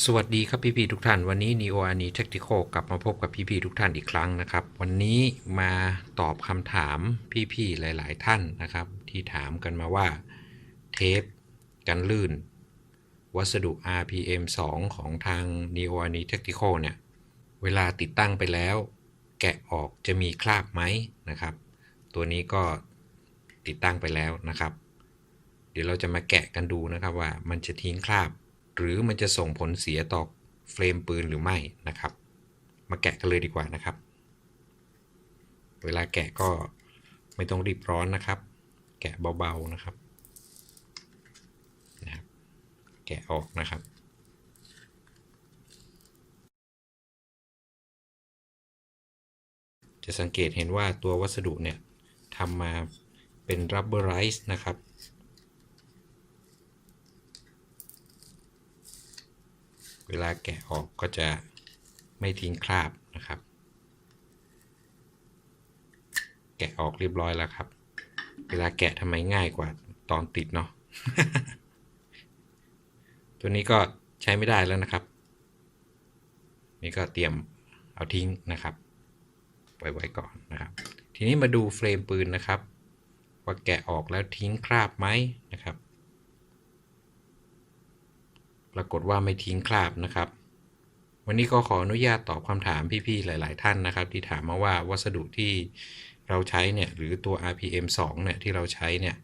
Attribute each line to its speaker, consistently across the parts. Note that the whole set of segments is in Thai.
Speaker 1: สวัสดีครับพี่ๆทุกท่าน วันนี้ Neo a n i Tactical กลับมาพบกับพี่ๆทุกท่านอีกครั้งนะครับ วันนี้มาตอบคำถามพี่ๆหลาย ๆ ท่านนะครับ ที่ถามกันมาว่าเทปกันลื่น วัสดุ RPM 2 ของทาง Neo a n i Tactical เนี่ย เวลาติดตั้งไปแล้ว แกะออกจะมีคราบไหมนะครับ ตัวนี้ก็ติดตั้งไปแล้วนะครับ เดี๋ยวเราจะมาแกะกันดูนะครับว่ามันจะทิ้งคราบ หรือมันจะส่งผลเสียต่อเฟรมปืนหรือไม่นะครับ มาแกะกันเลยดีกว่านะครับ เวลาแกะก็ไม่ต้องรีบร้อนนะครับ แกะเบาๆนะครับนะครับ แกะออกนะครับจะสังเกตเห็นว่าตัววัสดุเนี่ยทำมาเป็น rubberized นะครับ เวลาแกะออกก็จะไม่ทิ้งคราบนะครับ แกะออกเรียบร้อยแล้วครับ เวลาแกะทำไมง่ายกว่าตอนติดเนาะตัวนี้ก็ใช้ไม่ได้แล้วนะครับ นี่ก็เตรียมเอาทิ้งนะครับไว้ไว้ก่อนนะครับ ทีนี้มาดูเฟรมปืนนะครับ ว่าแกะออกแล้วทิ้งคราบไหมนะครับ ปรากฏว่าไม่ทิ้งคราบนะครับ วันนี้ก็ขออนุญาตตอบคำถามพี่ๆหลาย ๆ ท่านนะครับ ที่ถามมาว่าวัสดุที่เราใช้เนี่ยหรือตัว RPM 2เนี่ยที่เราใช้เนี่ย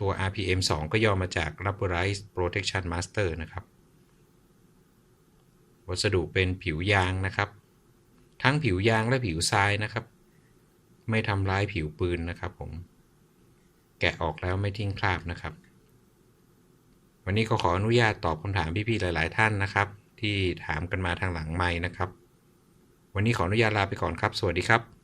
Speaker 1: ตัว RPM 2 ก็ย่อมาจาก Rubberized Protection Master นะครับ วัสดุเป็นผิวยางนะครับ ทั้งผิวยางและผิวทรายนะครับ ไม่ทำร้ายผิวปืนนะครับผม แกะออกแล้วไม่ทิ้งคราบนะครับ วันนี้ก็ขออนุญาตตอบคำถามพี่ๆหลาย ๆ ท่านนะครับ ที่ถามกันมาทางหลังไม้นะครับ วันนี้ขออนุญาตลาไปก่อนครับ สวัสดีครับ